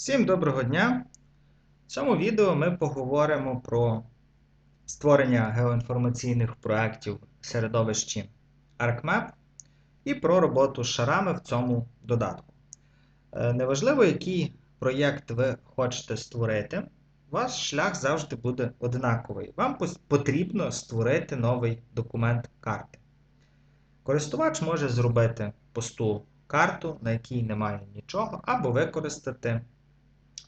Всім доброго дня! В цьому відео ми поговоримо про створення геоінформаційних проєктів в середовищі ArcMap і про роботу з шарами в цьому додатку. Е, Неважливо, який проєкт ви хочете створити, ваш шлях завжди буде однаковий. Вам потрібно створити новий документ карти. Користувач може зробити пусту карту, на якій немає нічого, або використати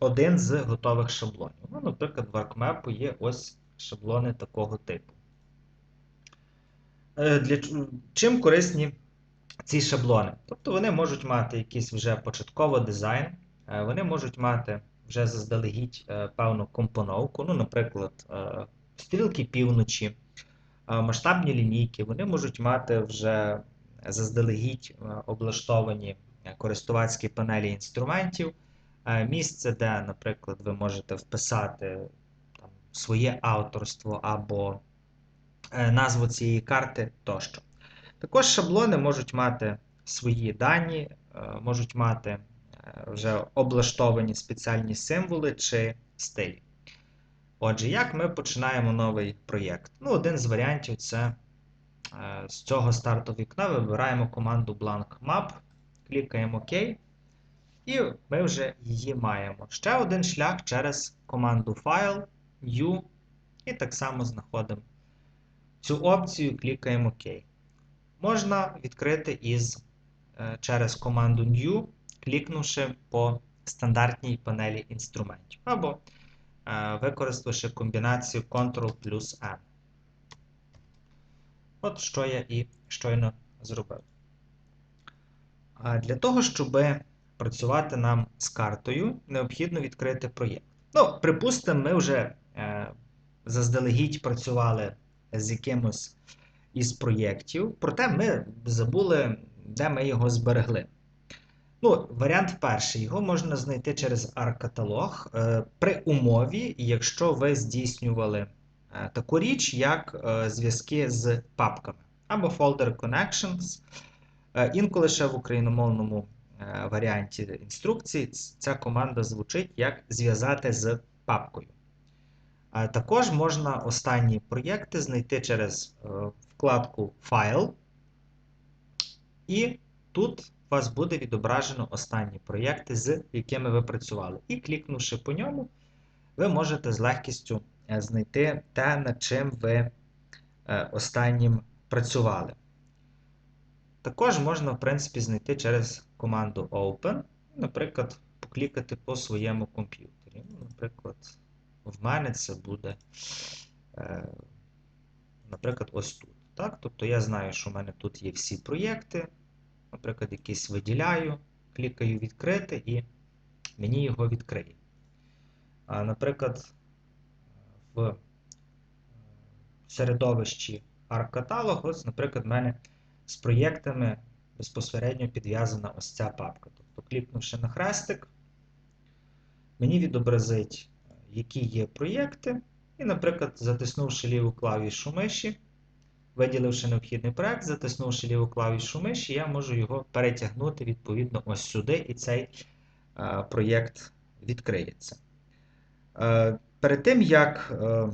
один з готових шаблонів. Ну, наприклад, в ArcMap є ось шаблони такого типу. Е, Для, чим корисні ці шаблони? Тобто вони можуть мати якийсь вже початковий дизайн, е, вони можуть мати вже заздалегідь е, певну компоновку, ну, наприклад, стрілки півночі, масштабні лінійки, вони можуть мати вже заздалегідь облаштовані користувацькі панелі інструментів, місце, де, наприклад, ви можете вписати там, своє авторство або е, назву цієї карти тощо. Також шаблони можуть мати свої дані, е, можуть мати е, вже облаштовані спеціальні символи чи стилі. Отже, як ми починаємо новий проєкт? Ну, один з варіантів це е, з цього старту вікна вибираємо команду Blank Map, клікаємо ОК, і ми вже її маємо. Ще один шлях через команду File, New, і так само знаходимо цю опцію, клікаємо ОК. Можна відкрити із, е, через команду New, клікнувши по стандартній панелі інструментів, або е, використавши комбінацію Ctrl плюс N. От що я і щойно зробив. Для того, щоб працювати нам з картою, необхідно відкрити проєкт. Ну, припустимо, ми вже е, заздалегідь працювали з якимось із проєктів, проте ми забули, де ми його зберегли. Ну, Варіант перший. Його можна знайти через ARC-каталог е, при умові, якщо ви здійснювали е, таку річ, як е, зв'язки з папками або Folder Connections. Е, Інколи ще в україномовному варіанті інструкції ця команда звучить як зв'язати з папкою. Також можна останні проєкти знайти через е, вкладку Файл, і тут у вас буде відображено останні проєкти, з якими ви працювали. І клікнувши по ньому, ви можете з легкістю е, знайти те, над чим ви е, останнім працювали. Також можна, в принципі, знайти через команду Open, наприклад, поклікати по своєму комп'ютері. Ну, Наприклад, в мене це буде, е, наприклад, ось тут. Так? Тобто я знаю, що в мене тут є всі проєкти. Наприклад, якийсь виділяю, клікаю відкрити і мені його відкриє. Наприклад, в середовищі ArcCatalog, ось, наприклад, в мене з проєктами безпосередньо підв'язана ось ця папка. Тобто, клікнувши на хрестик, мені відобразить, е, які є проєкти, і, наприклад, затиснувши ліву клавішу миші, виділивши необхідний проєкт, затиснувши ліву клавішу миші, я можу його перетягнути відповідно ось сюди, і цей е, проєкт відкриється. Е, Перед тим, як е,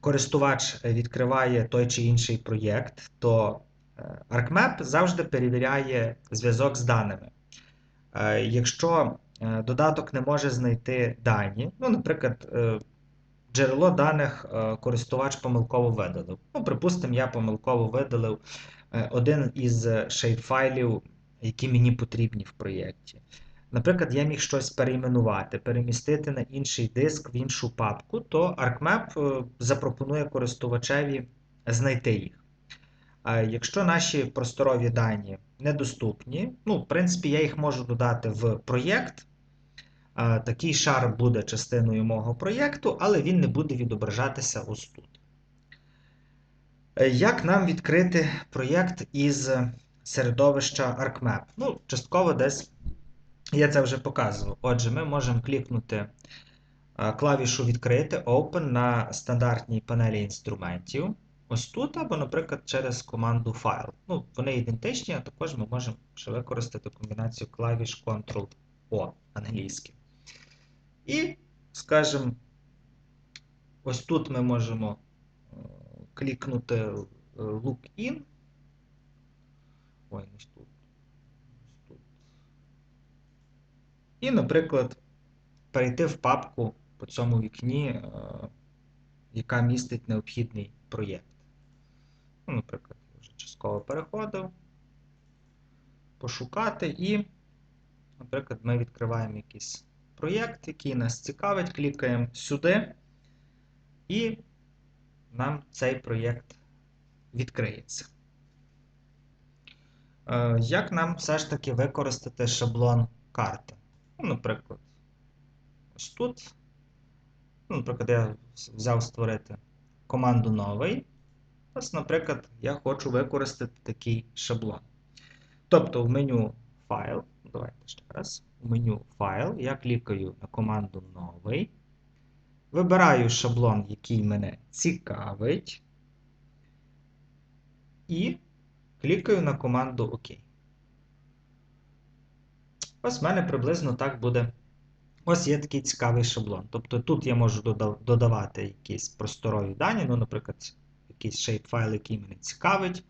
користувач відкриває той чи інший проєкт, то ArcMap завжди перевіряє зв'язок з даними. Е, Якщо е, додаток не може знайти дані, ну, наприклад, е, джерело даних е, користувач помилково видалив. Ну, припустимо, я помилково видалив е, один із шейпфайлів, які мені потрібні в проєкті. Наприклад, я міг щось перейменувати, перемістити на інший диск в іншу папку, то ArcMap е, запропонує користувачеві знайти їх. Якщо наші просторові дані недоступні, ну, в принципі, я їх можу додати в проєкт. Такий шар буде частиною мого проєкту, але він не буде відображатися ось тут. Е, Як нам відкрити проєкт із середовища ArcMap? Ну, частково десь я це вже показував. Отже, ми можемо клікнути е, клавішу відкрити Open на стандартній панелі інструментів. Ось тут, або, наприклад, через команду File. Ну, вони ідентичні, а також ми можемо ще використати комбінацію клавіш Ctrl-O англійське. І, скажімо, ось тут ми можемо е, клікнути е, Look In. Ой, не тут. Тут. І, наприклад, перейти в папку по цьому вікні, е, яка містить необхідний проєкт. Ну, Наприклад, я вже частково переходив, пошукати і, наприклад, ми відкриваємо якийсь проєкт, який нас цікавить, клікаємо сюди, і нам цей проєкт відкриється. Е, Як нам все ж таки використати шаблон карти? Ну, Наприклад, ось тут. Ну, Наприклад, я взяв створити команду новий. Ось, наприклад, я хочу використати такий шаблон. Тобто в меню файл, давайте ще раз, в меню файл, я клікаю на команду новий. Вибираю шаблон, який мене цікавить. І клікаю на команду ОК. Ось в мене приблизно так буде. Ось є такий цікавий шаблон. Тобто тут я можу додавати якісь просторові дані, ну, наприклад, якийсь shape-файл, який мене цікавить.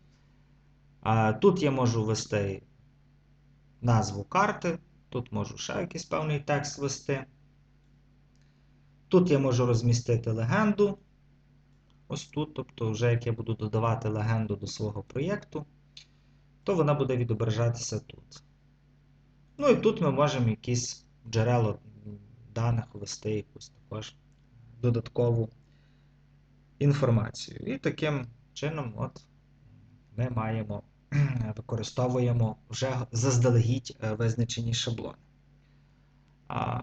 Тут я можу ввести назву карти, тут можу ще якийсь певний текст ввести. Тут я можу розмістити легенду. Ось тут, тобто, вже як я буду додавати легенду до свого проєкту, то вона буде відображатися тут. Ну і тут ми можемо якісь джерело даних ввести якусь також додаткову інформацію. І таким чином от ми маємо, використовуємо вже заздалегідь е, визначені шаблони. А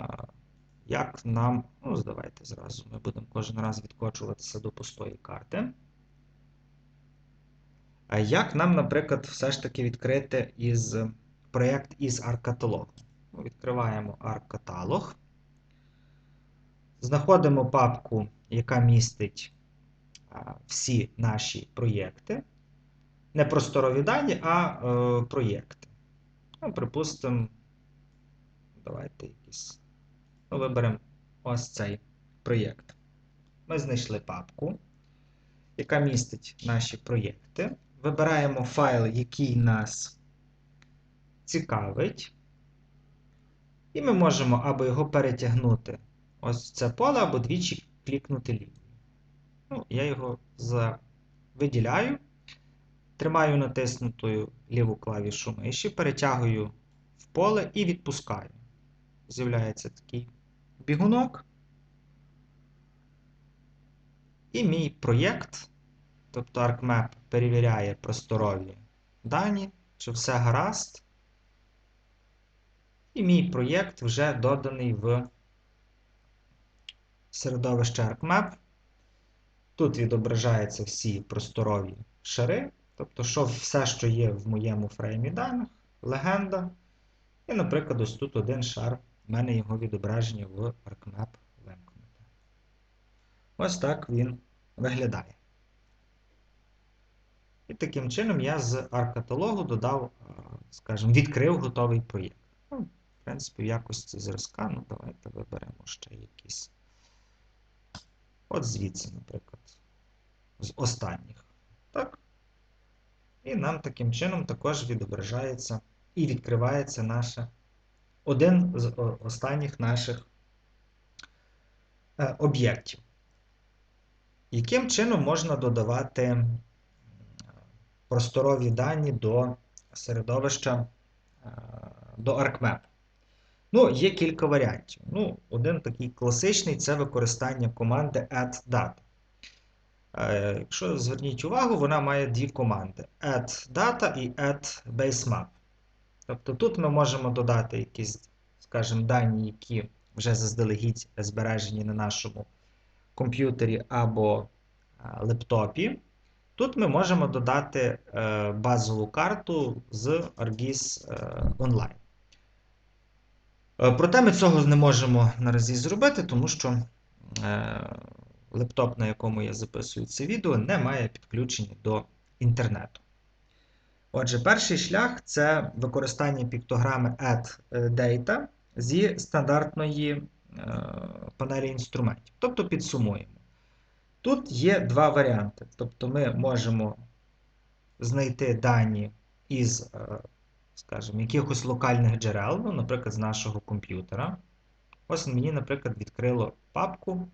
як нам, ну, давайте зразу ми будемо кожен раз відкочуватися до пустої карти. А як нам, наприклад, все ж таки відкрити із проєкт із аркаталогу? Відкриваємо аркаталог. Знаходимо папку, яка містить всі наші проєкти. Не просторові дані, а е, проєкти. Ну, Припустимо, давайте якийсь. Ну, виберемо ось цей проєкт. Ми знайшли папку, яка містить наші проєкти. Вибираємо файл, який нас цікавить. І ми можемо або його перетягнути ось це поле, або двічі клікнути лівою. Ну, Я його виділяю, тримаю натиснутою ліву клавішу миші, перетягую в поле і відпускаю. З'являється такий бігунок. І мій проєкт, тобто ArcMap перевіряє просторові дані, чи все гаразд. І мій проєкт вже доданий в середовище ArcMap. Тут відображаються всі просторові шари, тобто що все, що є в моєму фреймі даних, легенда. І, наприклад, ось тут один шар, в мене його відображення в ArcMap вимкнуте. Ось так він виглядає. І таким чином я з аркаталогу додав, скажімо, відкрив готовий проєкт. Ну, В принципі, в якості зразка, ну давайте виберемо ще якийсь. От звідси, наприклад, з останніх. Так? І нам таким чином також відображається і відкривається наше, один з останніх наших е, об'єктів. Яким чином можна додавати просторові дані до середовища е, до ArcMap? Ну, є кілька варіантів. Ну, Один такий класичний це використання команди addData. Е, якщо зверніть увагу, вона має дві команди: addData і addBaseMap. Тобто тут ми можемо додати якісь, скажімо, дані, які вже заздалегідь збережені на нашому комп'ютері або е, лептопі. Тут ми можемо додати е, базову карту з ArcGIS Online. Е, проте ми цього не можемо наразі зробити, тому що е, лептоп, на якому я записую це відео, не має підключення до інтернету. Отже, перший шлях це використання піктограми addData зі стандартної панелі інструментів. Тобто підсумуємо. Тут є два варіанти. Тобто ми можемо знайти дані із, е, скажімо, якихось локальних джерел, ну, наприклад, з нашого комп'ютера. Ось мені, наприклад, відкрило папку,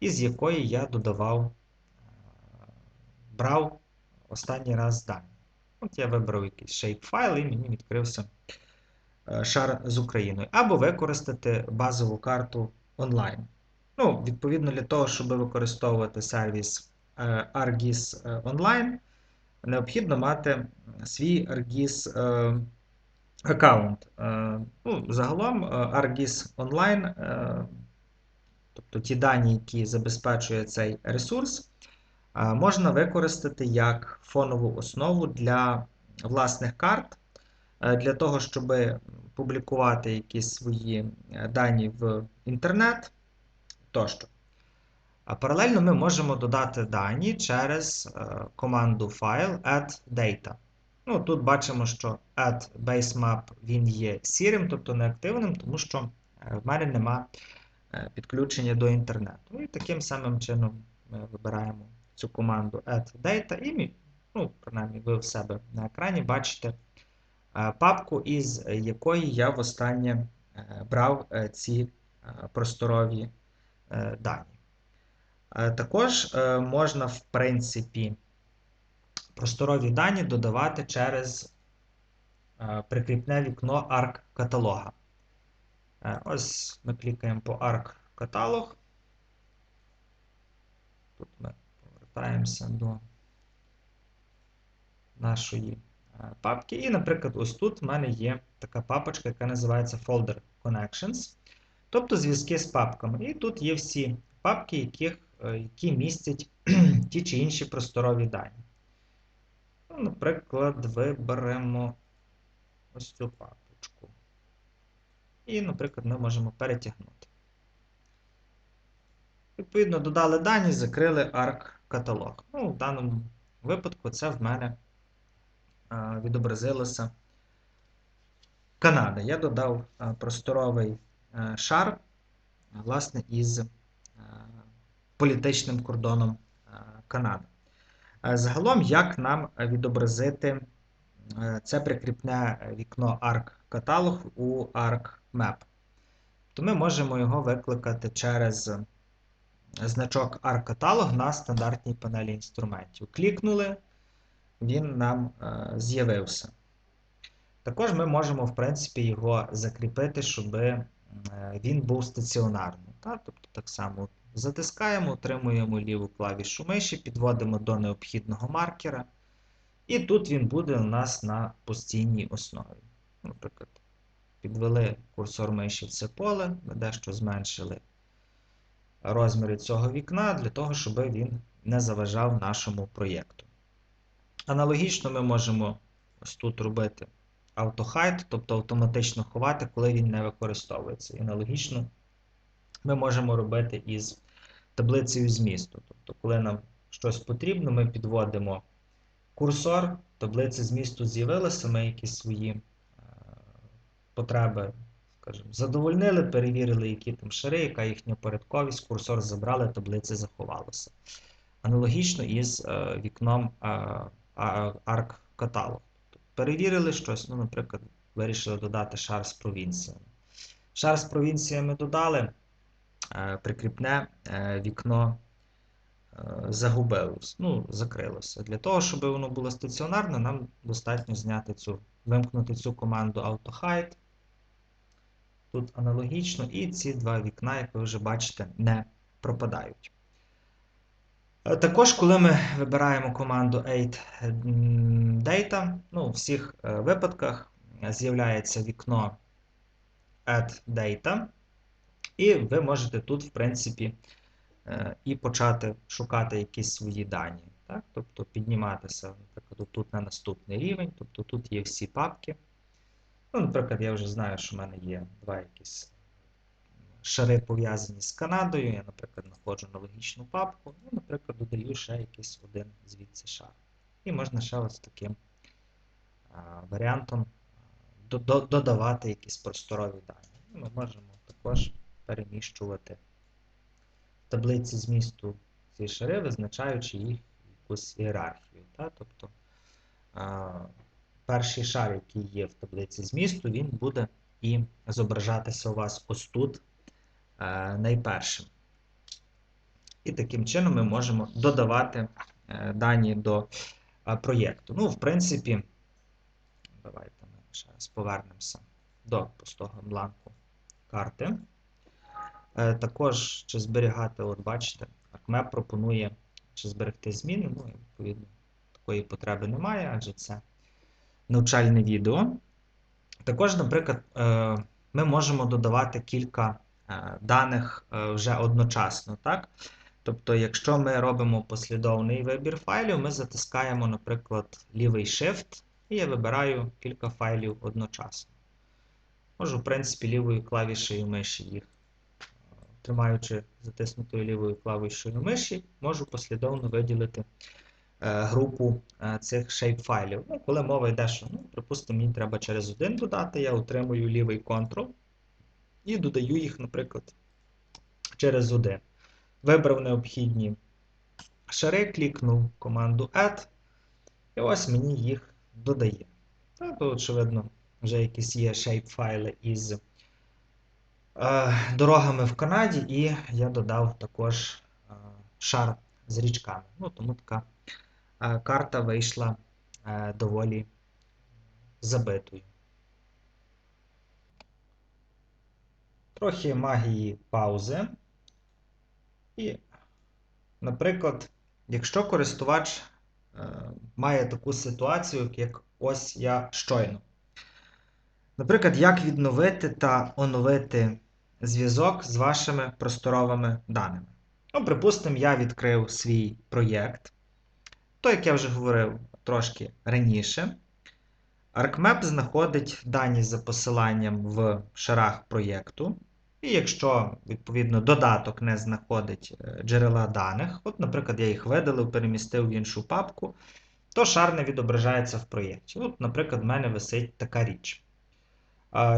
із якої я додавав, е, брав останній раз дані. От я вибрав якийсь shape-файл і мені відкрився е, шар з Україною. Або використати базову карту онлайн. Ну, Відповідно, для того, щоб використовувати сервіс ArcGIS Online, необхідно мати свій ArcGIS е, аккаунт. Е, ну, Загалом ArcGIS Online, е, тобто ті дані, які забезпечує цей ресурс, можна використати як фонову основу для власних карт, для того, щоб публікувати якісь свої дані в інтернет тощо. Паралельно ми можемо додати дані через е, команду file add data. Ну, Тут бачимо, що add basemap він є сірим, тобто неактивним, тому що е, в мене нема е, підключення до інтернету. І таким самим чином ми вибираємо цю команду add data, і ну, принаймні ви в себе на екрані бачите папку, із якої я востаннє брав ці просторові дані. Е, також е, можна, в принципі, просторові дані додавати через е, прикріпне вікно ARC каталога. Ось ми клікаємо по ARC каталог. Тут ми повертаємося до нашої папки. І, наприклад, ось тут в мене є така папочка, яка називається Folder Connections. Тобто зв'язки з папками. І тут є всі папки, яких які містять ті чи інші просторові дані. Ну, Наприклад, виберемо ось цю папочку. І, наприклад, ми можемо перетягнути. Відповідно, додали дані, закрили ARC-каталог. Ну, В даному випадку це в мене а, відобразилося Канада. Я додав а, просторовий шар, власне, із політичним кордоном е, Канади. Е, загалом, як нам відобразити е, це прикріпне вікно ARC-каталог у ARC-Map? То ми можемо його викликати через значок ARC-каталог на стандартній панелі інструментів. Клікнули, він нам з'явився. Також ми можемо, в принципі, його закріпити, щоб він був стаціонарним. Тобто, так само Затискаємо, отримуємо ліву клавішу миші, підводимо до необхідного маркера. І тут він буде у нас на постійній основі. Наприклад, підвели курсор миші в це поле, ми дещо зменшили розміри цього вікна для того, щоб він не заважав нашому проєкту. Аналогічно ми можемо ось тут робити автохайд, тобто автоматично ховати, коли він не використовується. І аналогічно ми можемо робити із таблицею змісту. Тобто, коли нам щось потрібно, ми підводимо курсор, таблиця змісту з'явилася, ми якісь свої е, потреби скажімо, задовольнили, перевірили, які там шари, яка їхня порядковість, курсор забрали, таблиця заховалася. Аналогічно із е, вікном ARC каталог. Тобто, перевірили щось, ну, наприклад, вирішили додати шар з провінціями. Шар з провінціями додали. Е, прикріпне е, вікно е, загубилось, ну, закрилося. Для того, щоб воно було стаціонарне, нам достатньо зняти цю, вимкнути цю команду AutoHide. Тут аналогічно, і ці два вікна, як ви вже бачите, не пропадають. Також, коли ми вибираємо команду Add Data, ну, у всіх випадках з'являється вікно Add Data. І ви можете тут, в принципі, е, і почати шукати якісь свої дані. Так? Тобто підніматися, наприклад, тут на наступний рівень, тобто тут є всі папки. Ну, Наприклад, я вже знаю, що в мене є два якісь шари пов'язані з Канадою. Я, наприклад, знаходжу аналогічну папку, і, наприклад, додаю ще якийсь один звідси шар. І можна ще ось таким варіантом додавати якісь просторові дані. Ми можемо також переміщувати в таблиці змісту ці шари, визначаючи їх якусь ієрархію. Та? Тобто а, перший шар, який є в таблиці змісту, він буде і зображатися у вас ось тут а, найпершим. І таким чином ми можемо додавати е, дані до е, проєкту. Ну, в принципі, давайте ми ще раз повернемося до пустого бланку карти. Е, Також чи зберігати, от бачите, ArcMap пропонує чи зберегти зміни. Ну, відповідно, такої потреби немає, адже це навчальне відео. Також, наприклад, е, ми можемо додавати кілька е, даних вже одночасно. так? Тобто, якщо ми робимо послідовний вибір файлів, ми затискаємо, наприклад, лівий Shift, і я вибираю кілька файлів одночасно. Можу, в принципі, лівою клавішею миші їх, тримаючи затиснутою лівою клавішею миші, можу послідовно виділити е, групу е, цих shape-файлів. Ну, коли мова йде, що, ну, припустимо, мені треба через один додати, я отримую лівий Ctrl і додаю їх, наприклад, через один. Вибрав необхідні шари, клікнув команду Add, і ось мені їх додає. Тобто, очевидно, вже якісь є shape-файли із дорогами в Канаді, і я додав також е, шар з річками. Ну, Тому така е, карта вийшла е, доволі забитою. Трохи магії паузи. І, наприклад, якщо користувач е, має таку ситуацію, як ось я щойно. Наприклад, як відновити та оновити зв'язок з вашими просторовими даними. Ну, припустимо, я відкрив свій проєкт. То, як я вже говорив трошки раніше, ArcMap знаходить дані за посиланням в шарах проєкту. І якщо, відповідно, додаток не знаходить е, джерела даних, от, наприклад, я їх видалив, перемістив в іншу папку, то шар не відображається в проєкті. От, наприклад, в мене висить така річ.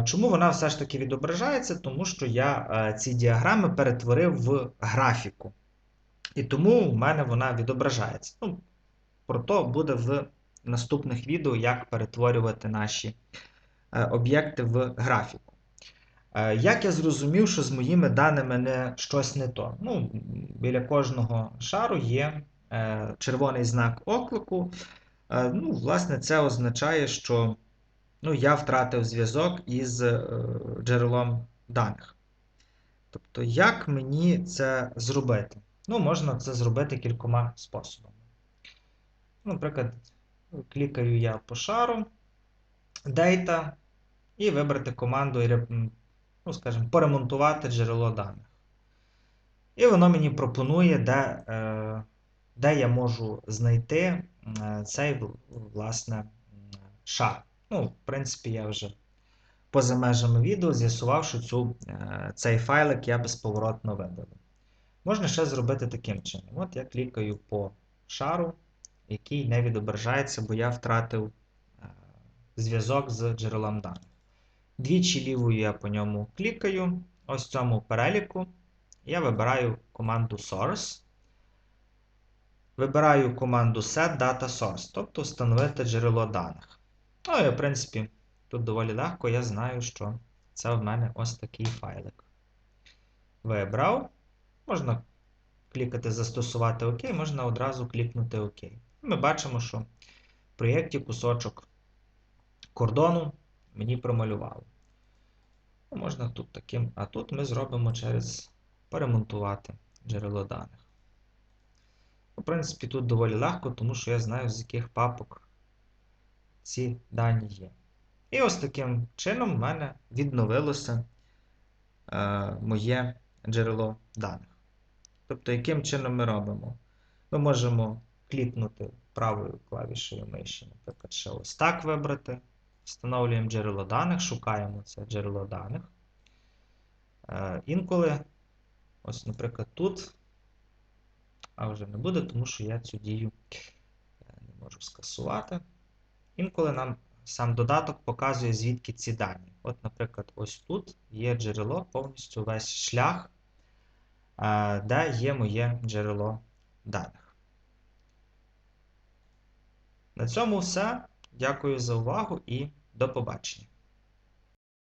Чому вона все ж таки відображається? Тому що я е, ці діаграми перетворив в графіку. І тому в мене вона відображається. Ну, Про то буде в наступних відео, як перетворювати наші е, об'єкти в графіку. Е, як я зрозумів, що з моїми даними не щось не то. Ну, Біля кожного шару є червоний знак оклику. Ну, Власне, це означає, що ну, я втратив зв'язок із е, джерелом даних. Тобто, як мені це зробити? Ну, можна це зробити кількома способами. Наприклад, клікаю я по шару, Data, і вибрати команду, ну, скажімо, поремонтувати джерело даних. І воно мені пропонує, де е, де я можу знайти е, цей власне, шар. Ну, в принципі, я вже поза межами відео з'ясував, що цю, е, цей файлик я безповоротно видалив. Можна ще зробити таким чином. От я клікаю по шару, який не відображається, бо я втратив е, зв'язок з джерелом даних. Двічі лівою я по ньому клікаю. Ось в цьому переліку я вибираю команду Source. Вибираю команду Set Data Source, тобто встановити джерело даних. Ну і, в принципі, тут доволі легко, я знаю, що це в мене ось такий файлик. Вибрав. Можна клікати Застосувати ОК, можна одразу клікнути ОК. Ми бачимо, що в проєкті кусочок кордону мені промалювали. Ну, можна тут таким, а тут ми зробимо через перемонтувати джерело даних. В принципі, тут доволі легко, тому що я знаю, з яких папок ці дані є. І ось таким чином в мене відновилося е, моє джерело даних. Тобто, яким чином ми робимо? Ми можемо клікнути правою клавішею миші, наприклад, ще ось так вибрати. Встановлюємо джерело даних, шукаємо це джерело даних. Е, інколи, ось, наприклад, тут, а вже не буде, тому що я цю дію е, не можу скасувати. Інколи нам сам додаток показує, звідки ці дані. От, наприклад, ось тут є джерело, повністю весь шлях, е, де є моє джерело даних. На цьому все. Дякую за увагу і до побачення.